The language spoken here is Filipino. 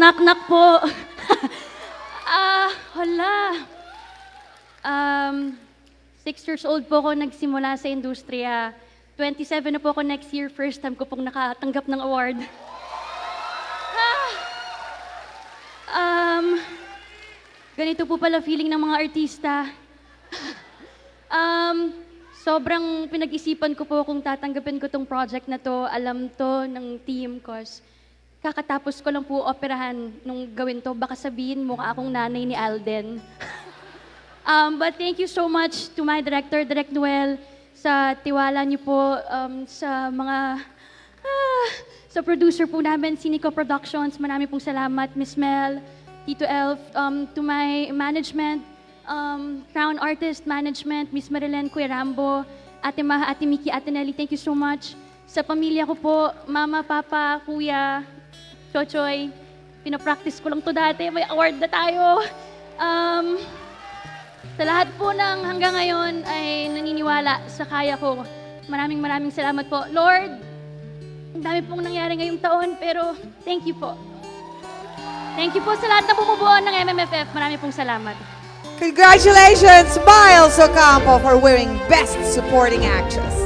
Knock, knock po. Ah, hala. Um, six years old po ako nagsimula sa industriya. 27 na po ako next year. First time ko pong nakatanggap ng award. Ah. Um, ganito po pala feeling ng mga artista. Um, sobrang pinag-isipan ko po kung tatanggapin ko tong project na to. Alam to ng team cause kakatapos ko lang po operahan nung gawin to. Baka sabihin mukha akong nanay ni Alden. um, but thank you so much to my director, Direk Noel, sa tiwala niyo po um, sa mga ah, sa producer po namin, Sinico Productions. Marami pong salamat, Miss Mel, Tito Elf, um, to my management, um, Crown Artist Management, Miss Marilyn Kuya Rambo, Ate Maha, Ate Miki, Ate Nelly, thank you so much. Sa pamilya ko po, Mama, Papa, Kuya, Chochoy, pinapractice ko lang to dati, may award na tayo. Um, sa lahat po ng hanggang ngayon ay naniniwala sa kaya ko. Maraming maraming salamat po. Lord, ang dami pong nangyari ngayong taon, pero thank you po. Thank you po sa lahat na bumubuo ng MMFF. Marami pong salamat. Congratulations, Miles Ocampo, for winning Best Supporting Actress.